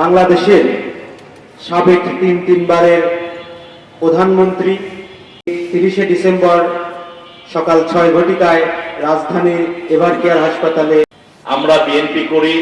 বাংলাদেশের সাবেক তিন তিনবারের প্রধানমন্ত্রী তিরিশে ডিসেম্বর সকাল ছয় ঘটিকায় রাজধানীর এভার কেয়ার হাসপাতালে আমরা বিএনপি করি।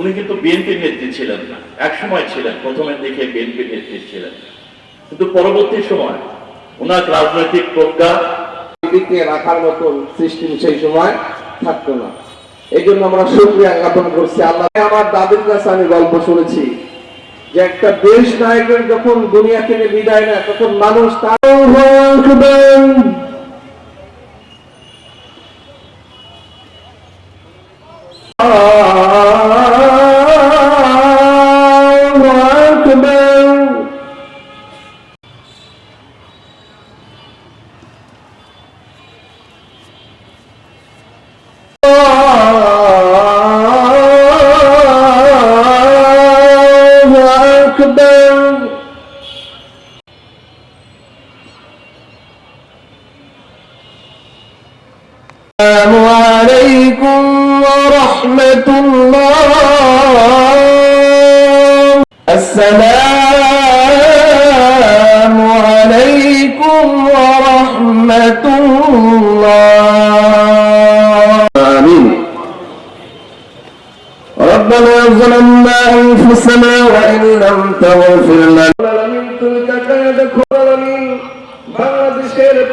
উনি কিন্তু বিএনপির নেত্রী ছিলেন না। এক সময় ছিলেন প্রথমের দিকে বিএনপির নেত্রী ছিলেন। কিন্তু পরবর্তী সময় ওনার রাজনৈতিক প্রজ্ঞা রাখার মতন সৃষ্টি সেই সময় থাকতো না। এই জন্য আমরা জ্ঞাপন করছি। আল্লাহ, আমার দাদির কাছে আমি গল্প শুনেছি যে একটা দেশ নায়কের যখন দুনিয়া থেকে বিদায় নেয়, তখন মানুষ আকবার السلام عليكم ورحمة الله. السلام عليكم ورحمة الله. آمين. ربنا ظلمنا أنفسنا وإن لم تغفر لنا. لمن تلك كاد كل من بعد شرك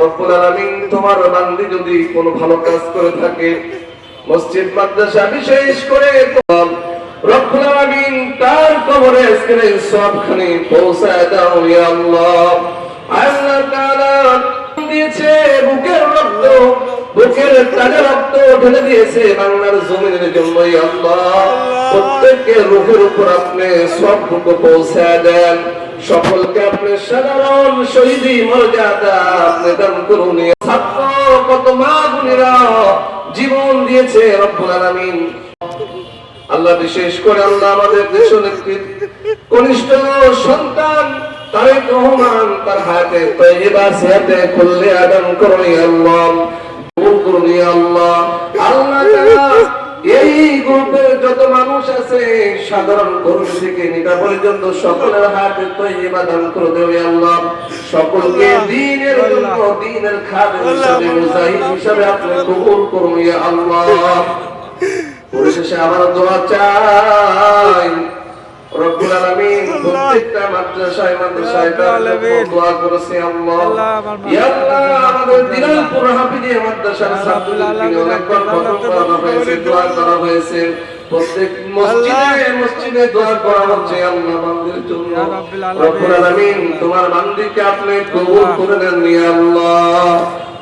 রব্বুল আলামিন, তোমার বান্দি যদি কোনো ভালো কাজ করে থাকে, মসজিদ, মাদ্রাসা বিশেষ করে তার কবরে সবখানে পৌঁছায় দাও আল্লাহ। দিয়েছে বুকের রক্ত, বুকের তাজা রক্ত ঢেলে দিয়েছে বাংলার জমিনের জন্য আল্লাহ। প্রত্যেকের রূহের উপর আপনি সবটুকু পৌঁছায় দেন। সকলকে আপনি সাধারণ শহীদি মর্যাদা আপনি দান করুন। কত মা বোনেরা জীবন দিয়েছে রব্বুল আল্লাহ বিশেষ করে আল্লাহ আমাদের দেশ নেত্রীর কনিষ্ঠ সন্তান তারেক রহমান তার হাতে তৈবা সেহাতে খুললে কবুল করুন আল্লাহ। আল্লাহ এই গ্রুপের যত মানুষ আছে সাধারণ কর্মী থেকে নেতা পর্যন্ত সকলের হাতে তৈবা দান করে দেবে আল্লাহ। সকলকে দিনের জন্য দিনের খাদেম হিসাবে মুজাহিদ হিসাবে আপনি কবুল করুন ইয়া আল্লাহ। পরিশেষে আমার দোয়া চাই। রব্বুল আলামিন প্রত্যেকটা মাদ্রাসায় মাদ্রাসায় দোয়া করেছে আল্লাহ। ইয়া আল্লাহ আমাদের দিনাজপুর হাফিজিয়া মাদ্রাসার ছাত্রদেরকে অনেকবার করা হয়েছে দোয়া করা হয়েছে। প্রত্যেক মসজিদে মসজিদে দোয়া করা হচ্ছে আল্লাহ বান্দির জন্য। রব্বুল আলামিন। তোমার বান্দিকে আপনি কবুল করে নেন ইয়া আল্লাহ।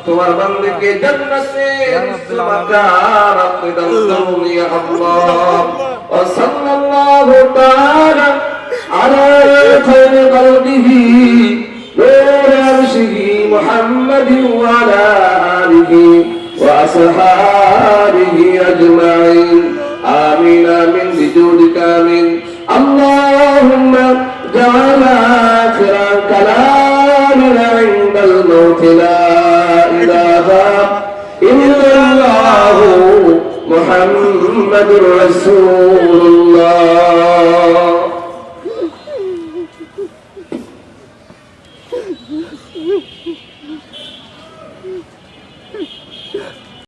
তোমার বান্দিকে জান্নাতে আপনি দান করুন ইয়া আল্লাহ। محمد وعلى آله وأصحابه أجمعين آمين آمين بجودك آمين اللهم جعل آخر كلامنا عند الموت لا إله إلا الله محمد رسول الله